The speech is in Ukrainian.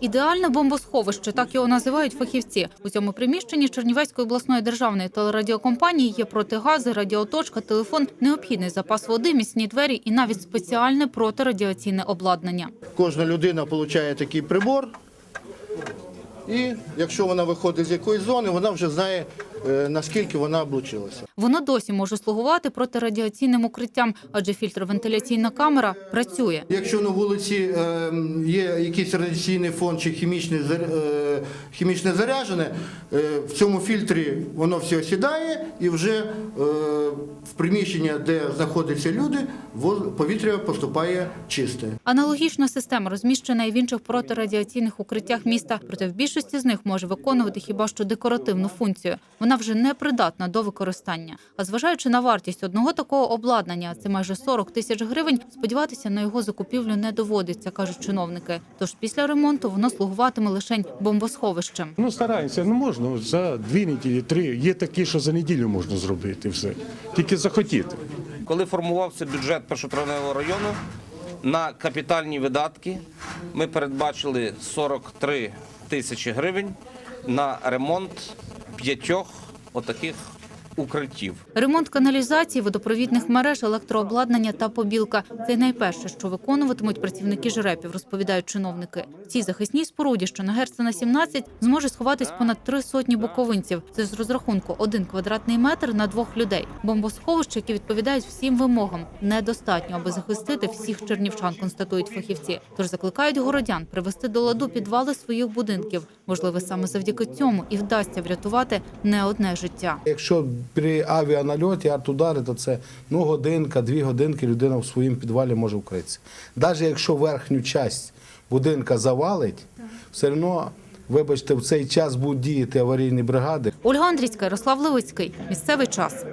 Ідеальне бомбосховище, так його називають фахівці. У цьому приміщенні Чернівецької обласної державної телерадіокомпанії є протигази, радіоточка, телефон, необхідний запас води, міцні двері і навіть спеціальне протирадіаційне обладнання. Кожна людина отримує такий прибор. І якщо вона виходить з якоїсь зони, вона вже знає, е, наскільки вона облучилася. Воно досі може слугувати протирадіаційним укриттям, адже фільтр-вентиляційна камера працює. Якщо на вулиці е, є якийсь радіаційний фон чи хімічне, хімічне заряджене, е, в цьому фільтрі воно все сідає і вже в приміщення, де знаходяться люди, повітря поступає чисте. Аналогічна система розміщена і в інших протирадіаційних укриттях міста, проте в більшості з них може виконувати хіба що декоративну функцію. Вона вже не придатна до використання. А зважаючи на вартість одного такого обладнання, це майже 40 тисяч гривень. Сподіватися на його закупівлю не доводиться, кажуть чиновники. Тож після ремонту воно слугуватиме лише бомбосховищем. Ну, стараємося, ну можна за дві неділі, три. Є такі, що за неділю можна зробити все. Тільки захотіти. Коли формувався бюджет першотравневого району на капітальні видатки, ми передбачили 43 тисячі гривень. На ремонт п'ятьох отаких укриттів. Ремонт каналізації, водопровідних мереж, електрообладнання та побілка – це найперше, що виконуватимуть працівники жрепів, розповідають чиновники. В цій захисній споруді, що на Герцена 17, зможе сховатись понад три сотні буковинців. Це з розрахунку один квадратний метр на двох людей. Бомбосховища, які відповідають всім вимогам, недостатньо, аби захистити всіх чернівчан, констатують фахівці. Тож закликають городян привести до ладу підвали своїх будинків. Можливо, саме завдяки цьому і вдасться врятувати не одне життя. Якщо при авіанальоті, артудари, то це ну, годинка, дві годинки людина в своїм підвалі може вкритися. Навіть якщо верхню часть будинка завалить, все одно, вибачте, в цей час будуть діяти аварійні бригади. Ольга Андрійська, Ярослав Левицький. Місцевий час.